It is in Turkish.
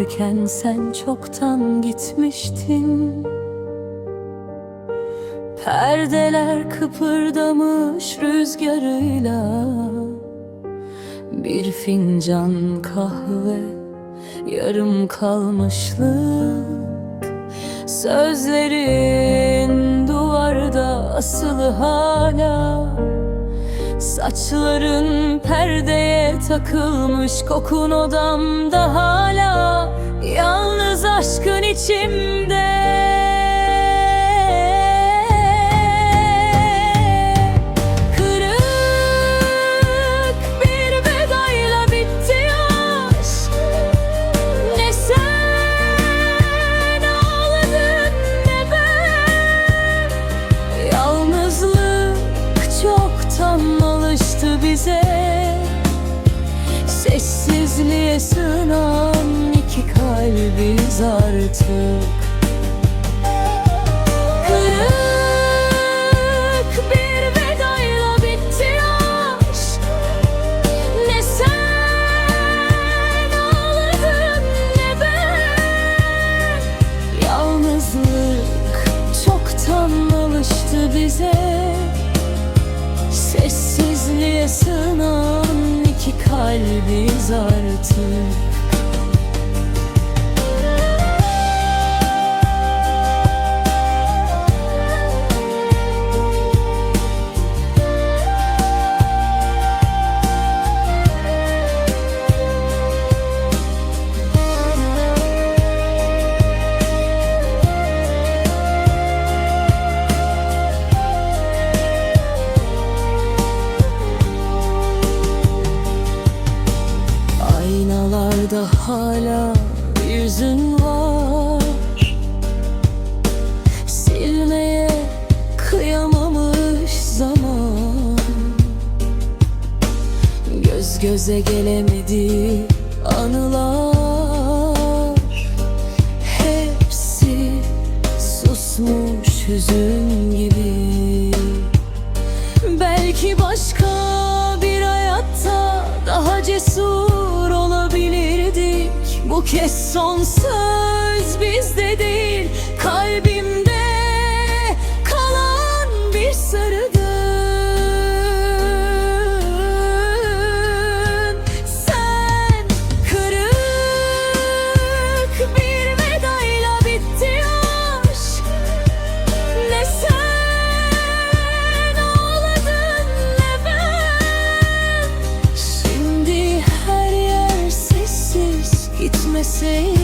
Düşünürken sen çoktan gitmiştin. Perdeler kıpırdamış rüzgarıyla Bir fincan kahve yarım kalmışlık. Sözlerin duvarda asılı hala Saçların perdeye takılmış kokun odamda hala Yalnız aşkın içimde. Kırık Sessizliğe sığınan iki kalbiz artık. Bize. Sessizliğe sığınan kalbiz artık Aynalarda hala yüzün var. Silmeye kıyamamış zaman. Göz göze gelemedi anılar. Hepsi susmuş hüzün gibi. Belki başka bir hayatta daha cesur Bu kez son söz bizde değil see